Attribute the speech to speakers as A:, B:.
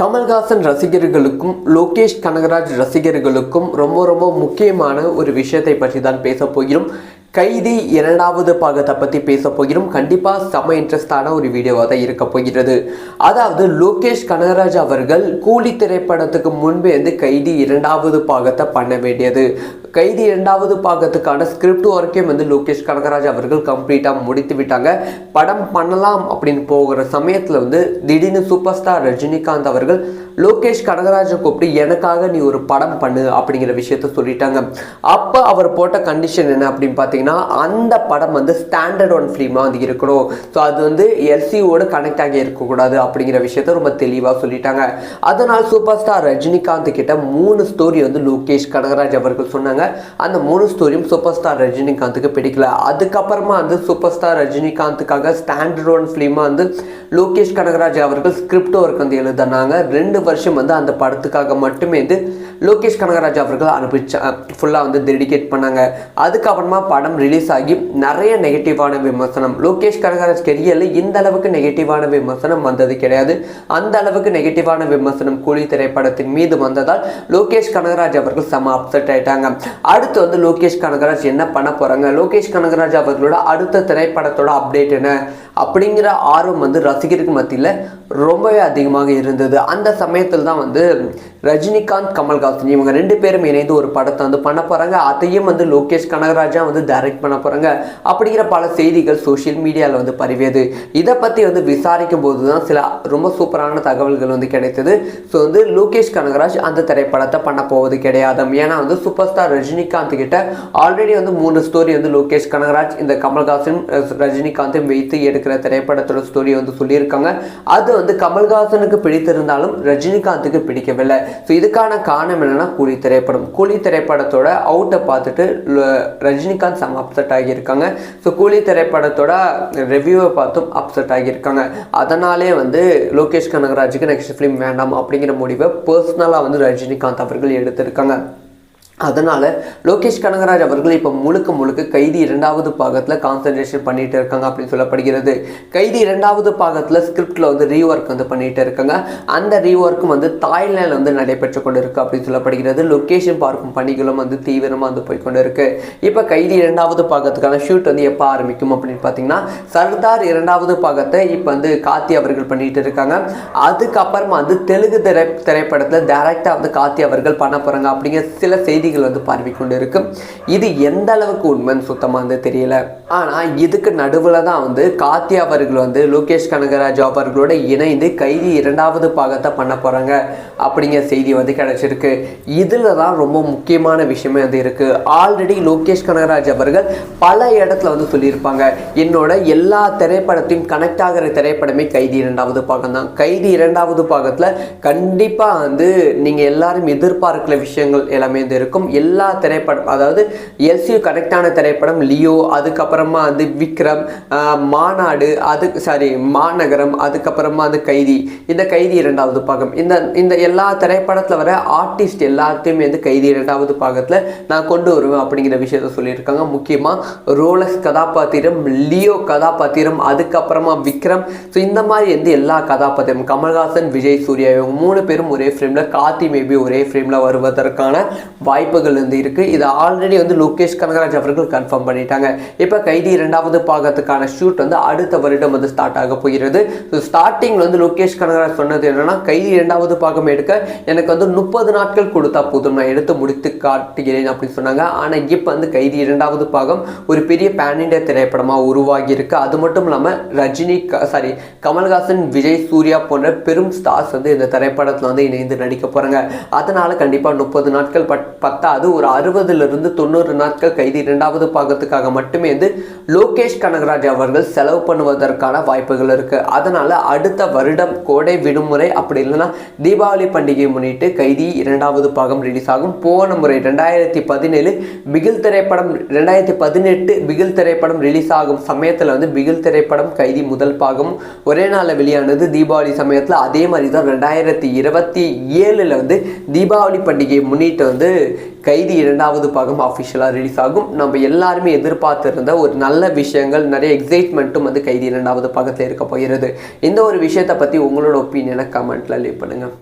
A: கமல்ஹாசன் ரசிகர்களுக்கும் லோகேஷ் கனகராஜ் ரசிகர்களுக்கும் ரொம்ப ரொம்ப முக்கியமான ஒரு விஷயத்தை பற்றி தான் பேச போகிறோம். கைதி இரண்டாவது பாகத்தை பற்றி பேச போகிறோம். கண்டிப்பாக செம இன்ட்ரெஸ்டான ஒரு வீடியோவாக தான் இருக்க போகிறது. அதாவது லோகேஷ் கனகராஜ் அவர்கள் கூலி திரைப்படத்துக்கு முன்பே வந்து கைதி இரண்டாவது பாகத்தை பண்ண வேண்டியது. கைதி இரண்டாவது பாகத்துக்கான ஸ்கிரிப்ட் ஒர்க்கையும் வந்து லோகேஷ் கனகராஜ் அவர்கள் கம்ப்ளீட்டாக முடித்து விட்டாங்க. படம் பண்ணலாம் அப்படின்னு போகிற சமயத்தில் வந்து திடீர்னு சூப்பர் ஸ்டார் ரஜினிகாந்த் அவர்கள் லோகேஷ் கனகராஜை கூப்பிட்டு எனக்காக நீ ஒரு படம் பண்ணு அப்படிங்கிற விஷயத்த சொல்லிட்டாங்க. அப்போ அவர் போட்ட கண்டிஷன் என்ன அப்படின்னு பார்த்தீங்கன்னா அந்த படம் வந்து ஸ்டாண்டர்ட் ஒன் ஃபிலிமாக வந்து இருக்கணும். ஸோ அது வந்து எல்சிஓடு கனெக்ட் ஆகி இருக்கக்கூடாது அப்படிங்கிற விஷயத்த ரொம்ப தெளிவாக சொல்லிட்டாங்க. அதனால் சூப்பர் ஸ்டார் ரஜினிகாந்த் கிட்ட மூணு ஸ்டோரி வந்து லோகேஷ் கனகராஜ் அவர்கள் சொன்னாங்க. அந்த மூணு ஸ்டோரியும் சூப்பர் ஸ்டார் ரஜினிகாந்துக்கு பிடிக்கல. அதுக்கப்புறமா வந்து சூப்பர் ஸ்டார் ரஜினிகாந்துக்காக ஸ்டாண்டர்ட் ஒன் ஃபிலிமாக வந்து லோகேஷ் கனகராஜ் அவர்கள் ஸ்கிரிப்ட் ஒர்க் வந்து எழுதினாங்க. ரெண்டு வருஷம் வந்து அந்த படத்துக்காக மட்டுமே வந்து லோகேஷ் கனகராஜ் அவர்கள் அனுப்பிச்சா ஃபுல்லாக வந்து டெடிகேட் பண்ணாங்க. அதுக்கப்புறமா படம் ரிலீஸ் ஆகி நிறைய நெகட்டிவான விமர்சனம். லோகேஷ் கனகராஜ் கெரியரில் இந்த அளவுக்கு நெகட்டிவான விமர்சனம் வந்தது கிடையாது. அந்த அளவுக்கு நெகட்டிவான விமர்சனம் கூலி திரைப்படத்தின் மீது வந்ததால் லோகேஷ் கனகராஜ் அவர்கள் செம அப்செட் ஆயிட்டாங்க. அடுத்து வந்து லோகேஷ் கனகராஜ் என்ன பண்ண போறாங்க? லோகேஷ் கனகராஜ் அவர்களோட அடுத்த திரைப்படத்தோட அப்டேட் என்ன? அப்படிங்கிற ஆர்வம் வந்து ரசிகருக்கு மத்தியில் ரொம்பவே அதிகமாக இருந்தது. அந்த சமயத்தில் தான் வந்து ரஜினிகாந்த் கமல்ஹாசன் இவங்க ரெண்டு பேரும் இணைந்து ஒரு படத்தை வந்து பண்ண போகிறாங்க அதையும் வந்து லோகேஷ் கனகராஜா வந்து டைரக்ட் பண்ண போகிறாங்க அப்படிங்கிற பல செய்திகள் சோஷியல் மீடியாவில் வந்து பரவியது. இதை பற்றி வந்து விசாரிக்கும் போது தான் சில ரொம்ப சூப்பரான தகவல்கள் வந்து கிடைத்தது. ஸோ வந்து லோகேஷ் கனகராஜ் அந்த திரைப்படத்தை பண்ண போவது கிடையாது. ஏன்னா வந்து சூப்பர் ஸ்டார் ரஜினிகாந்த் கிட்ட ஆல்ரெடி வந்து மூணு ஸ்டோரி வந்து லோகேஷ் கனகராஜ் இந்த கமல்ஹாசன் ரஜினிகாந்தையும் வைத்து இருக்கிற திரைப்படத்தோட ஸ்டோரி வந்து சொல்லியிருக்காங்க. அது வந்து கமல்ஹாசனுக்கு பிடித்திருந்தாலும் ரஜினிகாந்துக்கு பிடிக்கவில்லை. ஸோ இதுக்கான காரணம் என்னென்னா கூலி திரைப்படம். கூலி திரைப்படத்தோட அவுட்டை பார்த்துட்டு ரஜினிகாந்த் சம் அப்செட் ஆகியிருக்காங்க. ஸோ கூலி திரைப்படத்தோட ரிவ்யூவை பார்த்தும் அப்செட் ஆகியிருக்காங்க. அதனாலே வந்து லோகேஷ் கனகராஜுக்கு நெக்ஸ்ட் ஃபிலிம் வேண்டாம் அப்படிங்கிற முடிவை பர்சனலாக வந்து ரஜினிகாந்த் அவர்கள் எடுத்திருக்காங்க. அதனால் லோகேஷ் கனகராஜ் அவர்கள் இப்போ முழுக்க முழுக்க கைதி இரண்டாவது பாகத்தில் கான்சன்ட்ரேஷன் பண்ணிகிட்டு இருக்காங்க அப்படின்னு சொல்லப்படுகிறது. கைதி இரண்டாவது பாகத்தில் ஸ்கிரிப்டில் வந்து ரீஒர்க் வந்து பண்ணிகிட்டு இருக்காங்க. அந்த ரீஒர்க்கும் வந்து தாய்லாண்டில் வந்து நடைபெற்று கொண்டு இருக்குது அப்படின்னு சொல்லப்படுகிறது. லொக்கேஷன் பார்க்கும் பணிகளும் வந்து தீவிரமாக வந்து போய் கொண்டு இப்போ கைதி இரண்டாவது பாகத்துக்கான ஷூட் வந்து எப்போ ஆரம்பிக்கும் அப்படின்னு பார்த்தீங்கன்னா சர்தார் இரண்டாவது பாகத்தை இப்போ வந்து காத்தி அவர்கள் பண்ணிகிட்டு இருக்காங்க. அதுக்கப்புறமா வந்து தெலுங்கு திரை திரைப்படத்தில் டேரெக்டாக வந்து காத்தி அவர்கள் பண்ண போகிறாங்க அப்படிங்கிற சில செய்தி செய்திகள் வந்து பரவி கொண்டு இருக்கு இது எந்த அளவுக்கு உண்மைன்னு சுத்தமாக வந்து தெரியல. ஆனால் இதுக்கு நடுவில் தான் வந்து காத்தி அவர்கள் வந்து லோகேஷ் கனகராஜ் அவர்களோட இணைந்து கைதி இரண்டாவது பாகத்தை பண்ண போகிறாங்க அப்படிங்கிற செய்தி வந்து கிடச்சிருக்கு. இதில் தான் ரொம்ப முக்கியமான விஷயமே வந்து இருக்குது ஆல்ரெடி லோகேஷ் கனகராஜ் அவர்கள் பல இடத்துல வந்து சொல்லியிருப்பாங்க. என்னோட எல்லா திரைப்படத்தையும் கனெக்ட் ஆகிற திரைப்படமே கைதி இரண்டாவது பாகம் தான். கைதி இரண்டாவது பாகத்தில் கண்டிப்பாக வந்து நீங்கள் எல்லாரும் எதிர்பார்க்கிற விஷயங்கள் எல்லாமே வந்து இருக்கும். எல்லா திரைப்படம் அதாவது எல்சியூ கனெக்டான திரைப்படம் லியோ அதுக்கப்புறமா வந்து விக்ரம் மாநாடு அது சாரி மாநகரம் அதுக்கப்புறமா வந்து கைதி. இந்த கைதி இரண்டாவது பாகம். இந்த இந்த எல்லா திரைப்படத்தில் வர ஆர்டிஸ்ட் எல்லாத்தையுமே வந்து கைதி இரண்டாவது பாகத்தில் நான் கொண்டு வருவேன் அப்படிங்கிற விஷயத்த சொல்லியிருக்காங்க. முக்கியமாக ரோலஸ் கதாபாத்திரம் லியோ கதாபாத்திரம் அதுக்கப்புறமா விக்ரம். ஸோ இந்த மாதிரி வந்து எல்லா கதாபாத்திரம் கமல்ஹாசன் விஜய் சூர்யா இவங்க மூணு பேரும் ஒரே ஃப்ரேமில் கார்த்தி மேபி ஒரே ஃப்ரேமில் வருவதற்கான வாய்ப்புகள் வந்து இருக்குது இது ஆல்ரெடி வந்து லோகேஷ் கனகராஜ் அவர்கள் கன்ஃபார்ம் பண்ணிட்டாங்க. இப்போ கைதி இரண்டாவது பாகத்துக்கான ஷூட் வந்து அடுத்த வருடம் வந்து ஸ்டார்ட் ஆக போகிறது. ஸோ ஸ்டார்டிங்கில் வந்து லோகேஷ் கனகராஜ் சொன்னது என்னென்னா கைதி இரண்டாவது பாகம் எடுக்க எனக்கு வந்து முப்பது நாட்கள் கொடுத்தா போதும். நான் எடுத்து முடித்து காட்டுகிறேன் அப்படின்னு சொன்னாங்க. ஆனால் இப்போ வந்து கைதி இரண்டாவது பாகம் ஒரு பெரிய பேன் இண்டியா திரைப்படமாக உருவாகி இருக்கு அது மட்டும் இல்லாமல் ரஜினி சாரி கமல்ஹாசன் விஜய் சூர்யா போன்ற பெரும் ஸ்டார்ஸ் வந்து இந்த திரைப்படத்தில் வந்து இணைந்து நடிக்க போகிறாங்க அதனால் கண்டிப்பாக முப்பது நாட்கள் பட் பத்தாது ஒரு அறுபதுலேருந்து தொண்ணூறு நாட்கள் கைதி இரண்டாவது பாகத்துக்காக மட்டுமே வந்து லோகேஷ் கனகராஜ் அவர்கள் செலவு பண்ணுவதற்கான வாய்ப்புகள் இருக்குது அதனால் அடுத்த வருடம் கோடை விடுமுறை அப்படி இல்லைன்னா தீபாவளி பண்டிகையை முன்னிட்டு கைதி இரண்டாவது பாகம் ரிலீஸ் ஆகும். போன முறை ரெண்டாயிரத்தி பதினேழு பிகில் திரைப்படம் ரெண்டாயிரத்தி பதினெட்டு பிகில் திரைப்படம் ரிலீஸ் ஆகும் சமயத்தில் வந்து பிகில் திரைப்படம் கைதி முதல் பாகம் ஒரே நாளில் வெளியானது. தீபாவளி சமயத்தில் அதே மாதிரி தான் ரெண்டாயிரத்தி இருபத்தி ஏழில் வந்து தீபாவளி பண்டிகையை முன்னிட்டு வந்து கைதி இரண்டாவது பாகம் அஃபிஷியலாக ரிலீஸ் ஆகும். நம்ம எல்லாருமே எதிர்பார்த்திருந்த ஒரு நல்ல விஷயங்கள் நிறைய எக்ஸைட்மெண்ட்டும் வந்து கைதி இரண்டாவது பாகத்தில் இருக்க போகிறது. இந்த ஒரு விஷயத்தை பற்றி உங்களோட ஒப்பீனியனை கமெண்ட்டில் லீவ் பண்ணுங்கள்